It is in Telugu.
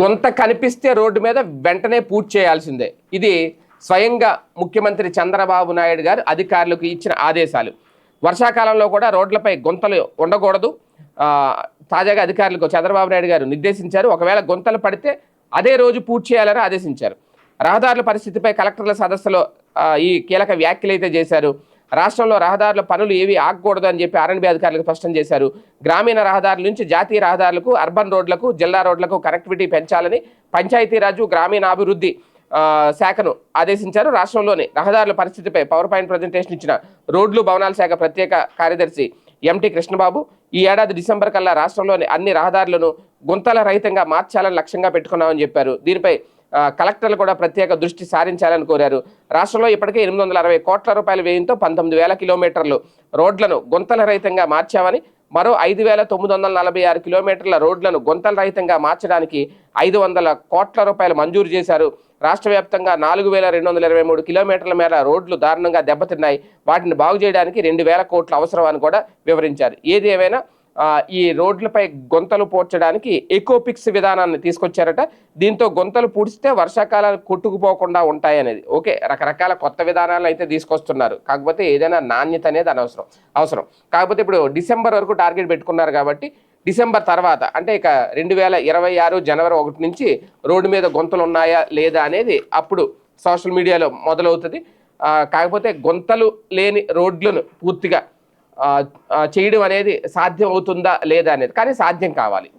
గొంత కనిపిస్తే రోడ్డు మీద వెంటనే పూర్తి చేయాల్సిందే. ఇది స్వయంగా ముఖ్యమంత్రి చంద్రబాబు నాయుడు గారు అధికారులకు ఇచ్చిన ఆదేశాలు. వర్షాకాలంలో కూడా రోడ్లపై గుంతలు ఉండకూడదు. తాజాగా అధికారులకు చంద్రబాబు నాయుడు గారు నిర్దేశించారు. ఒకవేళ గుంతలు పడితే అదే రోజు పూర్తి చేయాలని ఆదేశించారు. రహదారుల పరిస్థితిపై కలెక్టర్ల సదస్సులో ఈ కీలక వ్యాఖ్యలు అయితే చేశారు. రాష్ట్రంలో రహదారుల పనులు ఏవి ఆగకూడదు అని చెప్పి ఆర్ఎండ్బి అధికారులకు స్పష్టం చేశారు. గ్రామీణ రహదారుల నుంచి జాతీయ రహదారులకు అర్బన్ రోడ్లకు జిల్లా రోడ్లకు కనెక్టివిటీ పెంచాలని పంచాయతీరాజు గ్రామీణాభివృద్ధి శాఖను ఆదేశించారు. రాష్ట్రంలోని రహదారుల పరిస్థితిపై పవర్ పాయింట్ ప్రజెంటేషన్ ఇచ్చిన రోడ్లు భవనాల శాఖ ప్రత్యేక కార్యదర్శి ఎంటీ కృష్ణబాబు ఈ ఏడాది డిసెంబర్ కల్లా రాష్ట్రంలోని అన్ని రహదారులను గుంతల రహితంగా మార్చాలని లక్ష్యంగా పెట్టుకున్నామని చెప్పారు. దీనిపై కలెక్టర్లు కూడా ప్రత్యేక దృష్టి సారించాలని కోరారు. రాష్ట్రంలో ఇప్పటికే ఎనిమిది వందల అరవై కోట్ల రూపాయల వ్యయంతో పంతొమ్మిది వేల కిలోమీటర్లు రోడ్లను గుంతల రహితంగా మార్చామని మరో ఐదు వేల తొమ్మిది వందల నలభై ఆరు కిలోమీటర్ల రోడ్లను గుంతల రహితంగా మార్చడానికి ఐదు వందల కోట్ల రూపాయలు మంజూరు చేశారు. రాష్ట్ర వ్యాప్తంగా నాలుగు వేల రెండు వందల ఇరవై మూడు కిలోమీటర్ల మేర రోడ్లు దారుణంగా దెబ్బతిన్నాయి. వాటిని బాగు చేయడానికి రెండు వేల కోట్ల అవసరం అని కూడా వివరించారు. ఏది ఏమైనా ఈ రోడ్లపై గొంతలు పూడ్చడానికి ఎకోపిక్స్ విధానాన్ని తీసుకొచ్చారట. దీంతో గొంతలు పూడిస్తే వర్షాకాలం కొట్టుకుపోకుండా ఉంటాయనేది. ఓకే రకరకాల కొత్త విధానాలు అయితే తీసుకొస్తున్నారు. కాకపోతే ఏదైనా నాణ్యత అనేది అనవసరం అవసరం. కాకపోతే ఇప్పుడు డిసెంబర్ వరకు టార్గెట్ పెట్టుకున్నారు కాబట్టి డిసెంబర్ తర్వాత అంటే ఇక రెండు వేల ఇరవై ఆరు జనవరి ఒకటి నుంచి రోడ్డు మీద గొంతలు ఉన్నాయా లేదా అనేది అప్పుడు సోషల్ మీడియాలో మొదలవుతుంది. కాకపోతే గొంతలు లేని రోడ్లను పూర్తిగా చేయడం అనేది సాధ్యం అవుతుందా లేదా అనేది. కానీ సాధ్యం కావాలి.